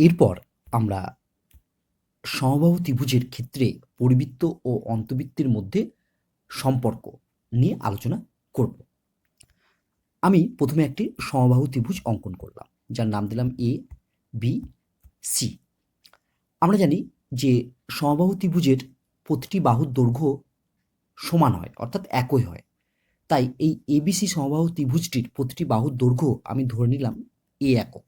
এরপর আমরা সমবাহু ত্রিভুজের ক্ষেত্রে পরিবৃত্ত ও অন্তবৃত্তের মধ্যে সম্পর্ক নিয়ে আলোচনা করব। আমি প্রথমে একটি সমবাহু ত্রিভুজ অঙ্কন করলাম, যার নাম দিলাম এ বি সি আমরা জানি যে সমবাহু ত্রিভুজের প্রতিটি বাহুর দৈর্ঘ্য সমান হয়, অর্থাৎ একই হয়। তাই এই এবিসি সমবাহু ত্রিভুজটির প্রতিটি বাহুর দৈর্ঘ্য আমি ধরে নিলাম এ একক।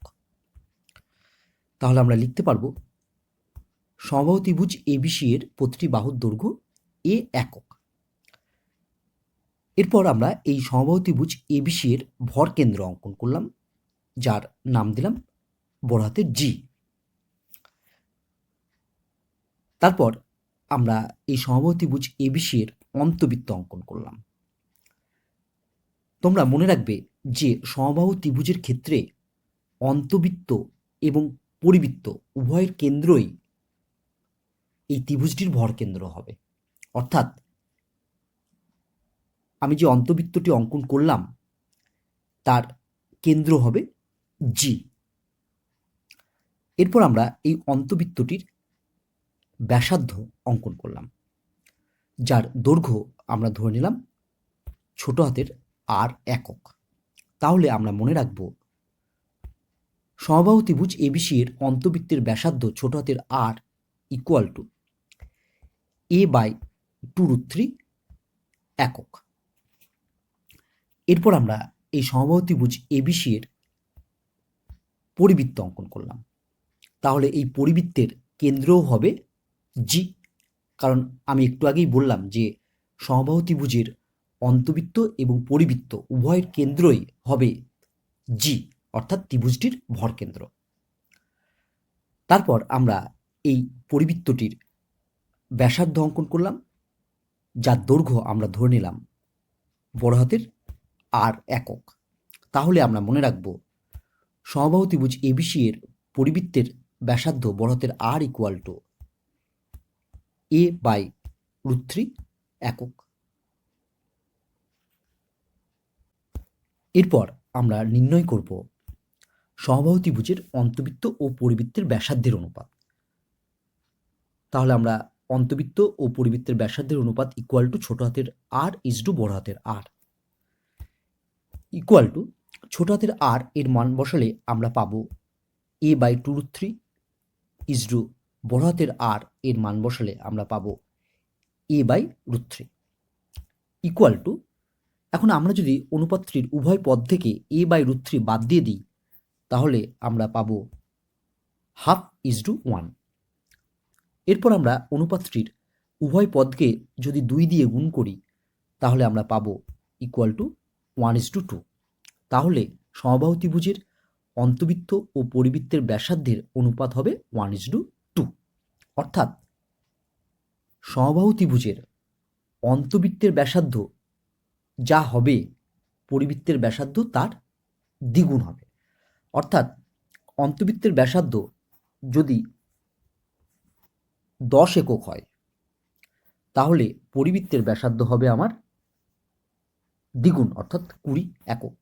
তাহলে আমরা লিখতে পারব সমবাহু ত্রিভুজ এবিসি এর প্রতিটি বাহুর দৈর্ঘ্য এ একক। এরপর আমরা এই সমবাহু ত্রিভুজ এবিসি এর ভর কেন্দ্র অঙ্কন করলাম, যার নাম দিলাম বড় হাতের জি। তারপর আমরা এই সমবাহু ত্রিভুজ এবিসি এর অন্তবৃত্ত অঙ্কন করলাম। তোমরা মনে রাখবে যে সমবাহু ত্রিভুজের ক্ষেত্রে অন্তবৃত্ত এবং পরিবৃত্ত উভয়ের কেন্দ্রই এই ত্রিভুজটির ভর কেন্দ্র হবে। অর্থাৎ আমি যে অন্তবৃত্তটি অঙ্কন করলাম, তার কেন্দ্র হবে জি এরপর আমরা এই অন্তবৃত্তটির ব্যাসার্ধ অঙ্কন করলাম, যার দৈর্ঘ্য আমরা ধরে নিলাম ছোট হাতের আর একক। তাহলে আমরা মনে রাখব সমবাহু ত্রিভুজ এবিসি এর অন্তবৃত্তের ব্যাসার্ধ ছোট হাতের আর equal to a by two root three একক। এরপর আমরা এই সমবাহু ত্রিভুজ এবিসি এর পরিবৃত্ত অঙ্কন করলাম। তাহলে এই পরিবৃত্তের কেন্দ্রও হবে জি কারণ আমি একটু আগেই বললাম যে সমবাহু ত্রিভুজের অন্তবৃত্ত এবং পরিবৃত্ত উভয়ের কেন্দ্রই হবে জি অর্থাৎ ত্রিভুজটির ভর কেন্দ্র। তারপর আমরা এই পরিবৃত্তটির ব্যাসার্ধ অঙ্কন করলাম, যার দৈর্ঘ্য আমরা ধরে নিলাম বড় হাতের আর একক। তাহলে আমরা মনে রাখব, সমবাহু ত্রিভুজ এবিসি এর পরিবৃত্তের ব্যাসার্ধ বড় হাতের আর equal to a by root three একক। এরপর আমরা নির্ণয় করব সমবাহু ত্রিভুজের অন্তবৃত্ত ও পরিবৃত্তের ব্যাসার্ধের অনুপাত। তাহলে আমরা অন্তবৃত্ত ও পরিবৃত্তের ব্যাসার্ধের অনুপাত ইকুয়াল টু ছোট হাতের আর ইজ টু বড় হাতের আর ইকুয়াল টু ছোট হাতের আর এর মান বসালে আমরা পাবো a by two root three is two বড় হাতের আর এর মান বসালে আমরা পাবো a by root three equal to এখন আমরা যদি অনুপাত্রীর উভয় পদ থেকে এ বাই রুট থ্রি বাদ দিয়ে দিই তাহলে আমরা পাবো হাফ ইজ টু ওয়ান। এরপর আমরা অনুপাত্রীর উভয় পদকে যদি দুই দিয়ে গুণ করি, তাহলে আমরা পাবো equal to one is to two তাহলে সমবাহু ত্রিভুজের অন্তবৃত্ত ও পরিবৃত্তের ব্যাসার্ধের অনুপাত হবে ওয়ান ইজ টু টু অর্থাৎ সমবাহু ত্রিভুজের অন্তবৃত্তের ব্যাসার্ধ যা হবে পরিবৃত্তের ব্যাসার্ধ তার দ্বিগুণ হবে। অর্থাৎ অন্তবৃত্তের ব্যাসার্ধ যদি দশ একক হয়, তাহলে পরিবৃত্তের ব্যাসার্ধ হবে আমার দ্বিগুণ, অর্থাৎ কুড়ি একক।